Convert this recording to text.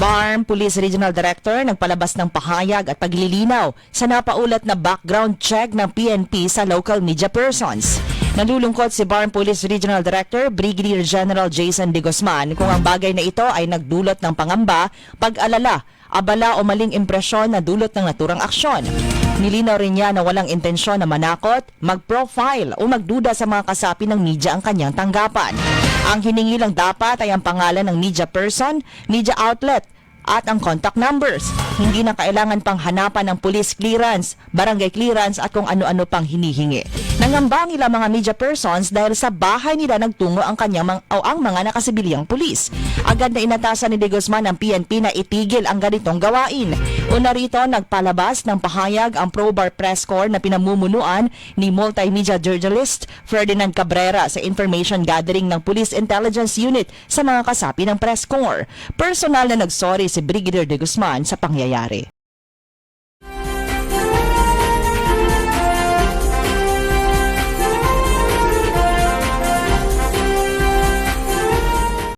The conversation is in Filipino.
BARM Police Regional Director nagpalabas ng pahayag at paglilinaw sa napaulat na background check ng PNP sa local media persons. Nalulungkot si BARM Police Regional Director Brigadier General Jason De Guzman kung ang bagay na ito ay nagdulot ng pangamba, pag-alala, abala o maling impresyon na dulot ng naturang aksyon. Nilinaw rin niya na walang intensyon na manakot, mag-profile o magduda sa mga kasapi ng media ang kanyang tanggapan. Ang hiningi lang dapat ay ang pangalan ng media person, media outlet, at ang contact numbers. Hindi na kailangan pang hanapan ng police clearance, barangay clearance at kung ano-ano pang hinihingi. Nangamba ang ilang mga media persons dahil sa bahay nila nagtungo ang kanyang mang, o ang mga nakasibilyang pulis. Agad na inatasan ni De Guzman ng PNP na itigil ang ganitong gawain. Una rito, nagpalabas ng pahayag ang Probar Press Corps na pinamumunuan ni multimedia journalist Ferdinand Cabrera sa information gathering ng Police Intelligence Unit sa mga kasapi ng Press Corps. Personal na nagsorry si Brigadier De Guzman sa pangyayari.